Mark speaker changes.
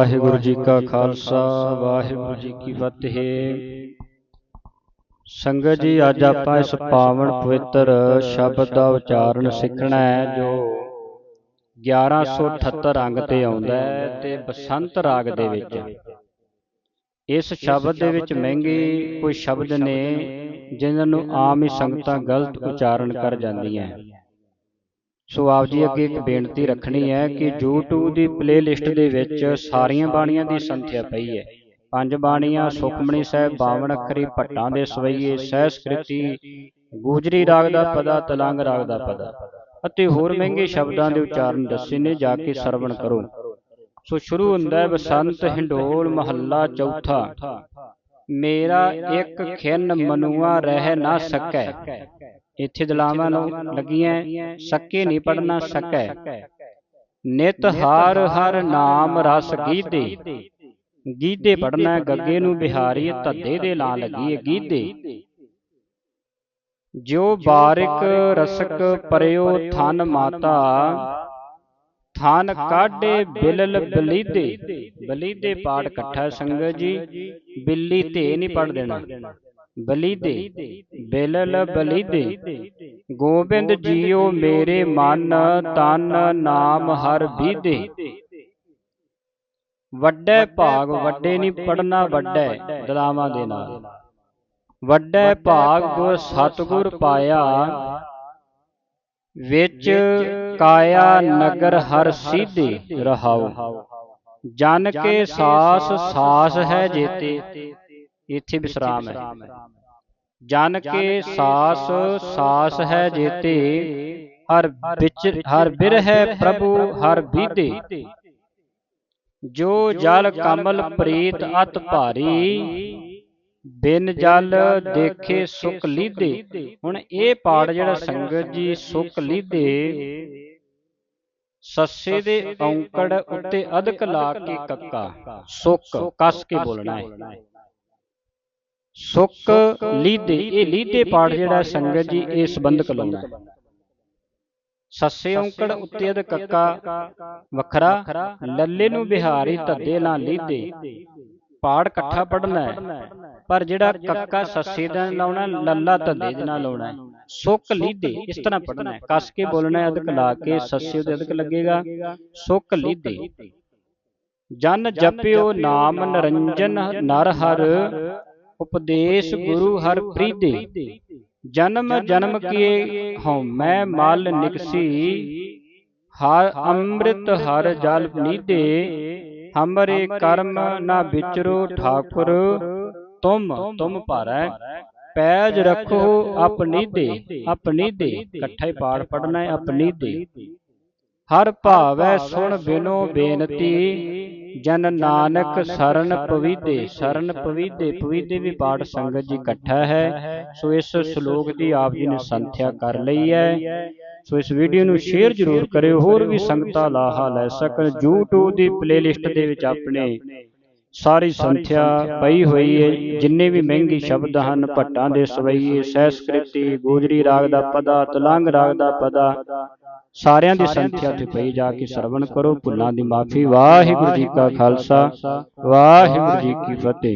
Speaker 1: ਵਾਹਿਗੁਰੂ ਜੀ ਕਾ ਖਾਲਸਾ ਵਾਹਿਗੁਰੂ ਜੀ ਕੀ ਫਤਿਹ। ਸੰਗਤ ਜੀ ਅੱਜ ਆਪਾਂ ਇਸ ਪਾਵਨ ਪਵਿੱਤਰ ਸ਼ਬਦ ਦਾ ਉਚਾਰਨ ਸਿੱਖਣਾ ਹੈ ਜੋ 1178 ਅੰਗ ਤੇ ਆਉਂਦਾ ਹੈ ਤੇ ਬਸੰਤ ਰਾਗ ਦੇ ਵਿੱਚ। ਇਸ ਸ਼ਬਦ ਦੇ ਵਿੱਚ ਮਹਿੰਗੇ ਕੋਈ ਸ਼ਬਦ ਨੇ ਜਿਨ੍ਹਾਂ ਨੂੰ ਆਮ ਹੀ ਸੰਗਤਾਂ ਗਲਤ ਉਚਾਰਨ ਕਰ ਜਾਂਦੀਆਂ। ਸੋ ਆਪ ਜੀ ਅੱਗੇ ਇੱਕ ਬੇਨਤੀ ਰੱਖਣੀ ਹੈ ਕਿ YouTube ਦੀ ਪਲੇਲਿਸਟ ਦੇ ਵਿੱਚ ਸਾਰੀਆਂ ਬਾਣੀਆਂ ਦੀ ਸੰਖਿਆ ਪਈ ਹੈ। ਪੰਜ ਬਾਣੀਆਂ ਸੁਖਮਣੀ ਸਾਹਿਬ 52 ਅੱਖਰੀ, ਭੱਟਾਂ ਦੇ ਸਵਈਏ, ਸਹਿਸਕ੍ਰਿਤੀ, ਗੂਜਰੀ ਰਾਗ ਦਾ ਪਦਾ, ਤਲੰਗ ਰਾਗ ਦਾ ਪਦਾ ਅਤੇ ਹੋਰ ਮਹਿੰਗੇ ਸ਼ਬਦਾਂ ਦੇ ਉਚਾਰਨ ਦੱਸੇ ਨੇ ਜਾ ਕੇ ਸਰਵਣ ਕਰੋ। ਸੋ ਸ਼ੁਰੂ ਹੁੰਦਾ ਹੈ ਬਸੰਤ ਹਿੰਡੋਲ ਮਹੱਲਾ ਚੌਥਾ। ਮੇਰਾ ਇੱਕ ਖਿੰਨ ਮਨੂਆ ਰਹਿ ਨਾ ਸਕੈ। ਇੱਥੇ ਦਲਾਵਾਂ ਨੂੰ ਲੱਗੀਆਂ ਸੱਕੇ ਨਹੀਂ ਪੜਨਾ ਸਕੈ ਨਿਤ ਹਰ ਹਰ ਨਾਮ ਰਸ ਗੀਦੇ ਗੀਦੇ ਪੜਨਾ ਗੱਗੇ ਨੂੰ ਬਿਹਾਰੀ ਧੱਦੇ ਦੇ ਲਾਂ ਲੱਗੀ ਹੈ ਗੀਦੇ ਜੋ ਬਾਰਿਕ ਰਸਕ ਪਰਿਓ ਥਨ ਮਾਤਾ। ਥਨ ਕਾਢੇ ਬਿਲਲ ਬਲੀਦੇ। ਬਲੀਦੇ। ਪਾੜ ਇਕੱਠਾ ਸੰਗਤ ਜੀ। ਬਿੱਲੀ ਤੇ ਨਹੀਂ ਪੜ ਦੇਣਾ। ਬਲੀਦੇ ਬਿਲਲ ਬਲੀਦੇ। ਗੋਬਿੰਦ ਜੀਓ ਮੇਰੇ ਮਨ ਤਨ ਨਾਮ ਹਰ ਬੀਦੇ। ਵੱਡੇ ਭਾਗ ਵੱਡੇ ਨਹੀਂ ਪੜਨਾ ਵੱਡੇ ਦਲਾਵਾਂ ਦੇ ਨਾਲ। ਵੱਡੇ ਭਾਗ ਗੁਰ ਸਤਗੁਰ ਪਾਇਆ ਵਿੱਚ ਕਾਇਆ ਨਗਰ ਹਰ ਸੀਧੇ ਰਹਾਉ ਜਨ ਕੇ ਸਾਸ ਸਾਸ ਹੈ ਜੇਤੇ। ਇੱਥੇ ਵਿਸਰਾਮ ਹੈ। ਜਨ ਕੇ ਸਾਸ ਸਾਸ ਹੈ ਜੇਤੇ ਹਰ ਵਿੱਚ ਹਰ ਬਿਰਹਿ ਪ੍ਰਭੂ ਹਰ ਬੀਦੇ ਜੋ ਜਲ ਕਮਲ ਪ੍ਰੀਤ ਅਤ ਭਾਰੀ ਬਿਨ ਜਲ ਦੇਖੇ ਸੁਖ ਲੀਦੇ ਹੁਣ ਇਹ ਪਾੜ ਜਿਹੜਾ ਸੰਗਤ ਜੀ ਸੁਖ ਲੀਦੇ ਸੱਸੇ ਦੇ ਔਂਕੜ ਉੱਤੇ ਅਧਕ ਲਾ ਕੇ ਕੱਕਾ। ਸੁਖ ਕਸ ਕੇ ਬੋਲਣਾ ਹੈ। ਸੁਖ ਲੀਦੇ ਇਹ ਲੀਦੇ ਪਾੜ ਜਿਹੜਾ ਸੰਗਤ ਜੀ ਇਹ ਸੰਬੰਧਕ ਲਾਉਣਾ ਹੈ। ਸੱਸੇ ਔਂਕੜ ਉੱਤੇ ਅਧ ਕੱਕਾ ਵੱਖਰਾ ਲੱਲੇ ਨੂੰ ਬਿਹਾਰੀ ਧੱਦੇ ਲਾਂ ਲੀਦੇ ਪਾੜ ਇਕੱਠਾ ਪੜਨਾ ਹੈ। ਪਰ ਜਿਹੜਾ ਕੱਕਾ ਸੱਸੇ ਦਾ ਲਾਉਣਾ ਲੱਲਾ ਧੱਦੇ ਦੇ ਨਾਲ ਲਾਉਣਾ ਸੁੱਕ ਲੀਦੇ ਇਸ ਤਰ੍ਹਾਂ ਪੜਨਾ ਹੈ। ਕਸ ਕੇ ਬੋਲਣਾ ਹੈ ਅਧਕ ਲਾ ਕੇ ਸੱਸੇ ਦੇ ਅਧਕ ਲੱਗੇਗਾ। ਸੁੱਕ ਲੀਦੇ ਜਨ ਜਪਿਓ ਨਾਮ ਨਰੰਜਨ ਨਰ ਹਰ। ਉਪਦੇਸ਼ ਗੁਰੂ ਹਰ ਪ੍ਰੀਦੇ ਜਨਮ ਜਨਮ ਕੀਏ ਹਉ ਮੈਂ ਮਲ ਨਿਕਸੀ। ਹਰ ਅੰਮ੍ਰਿਤ ਹਰ ਜਲ ਪਨੀਦੇ ਹਮਰੇ ਕਰਮ ਨਾ ਵਿਚਰੋ ਠਾਕੁਰ। ਤੁਮ ਤੁਮ ਭਾਰੈ। ਪੈਜ ਰੱਖੋ ਆਪਣੀ ਦੇ। ਆਪਣੀ ਦੇ। ਇਕੱਠਾ ਪਾਠ ਪੜਨਾ ਹੈ ਆਪਣੀ ਦੇ। ਹਰ ਭਾਵੈ ਸੁਣ ਬਿਨੋ ਬੇਨਤੀ ਜਨ ਨਾਨਕ ਸਰਨ ਪਵੀਦੇ ਸਰਨ ਪਵੀਦੇ ਪਵੀਦੇ ਵੀ ਪਾਠ ਸੰਗਤ ਜੀ ਇਕੱਠਾ ਹੈ। ਸੋ ਇਸ ਸ਼ਲੋਕ ਦੀ ਆਪ ਜੀ ਨੇ ਸੰਥਿਆ ਕਰ ਲਈ ਹੈ। ਸੋ ਇਸ ਵੀਡੀਓ ਨੂੰ ਸ਼ੇਅਰ ਜ਼ਰੂਰ ਕਰਿਓ ਹੋਰ ਵੀ ਸੰਗਤਾਂ ਲਾਹਾ ਲੈ ਸਕਣ YouTube ਦੀ ਪਲੇਲਿਸਟ ਦੇ ਵਿੱਚ ਆਪਣੇ ਸਾਰੀ ਸੰਥਿਆ ਪਈ ਹੋਈ ਹੈ। ਜਿੰਨੇ ਵੀ ਮਹਿੰਗੀ ਸ਼ਬਦ ਹਨ ਭੱਟਾਂ ਦੇ ਸਵਈਏ ਸਹਿਸਕ੍ਰਿਤੀ ਗੋਜਰੀ ਰਾਗ ਦਾ ਪਦਾ ਤਲੰਗ ਰਾਗ ਦਾ ਪਦਾ ਸਾਰਿਆਂ ਦੀ ਸੰਥਿਆ ਤੇ ਪਈ ਜਾ ਕੇ ਸਰਵਣ ਕਰੋ ਭੁੱਲਾਂ ਦੀ ਮਾਫੀ। ਵਾਹਿਗੁਰੂ ਜੀ ਕਾ ਖਾਲਸਾ। ਵਾਹਿਗੁਰੂ ਜੀ ਕੀ ਫਤਿਹ।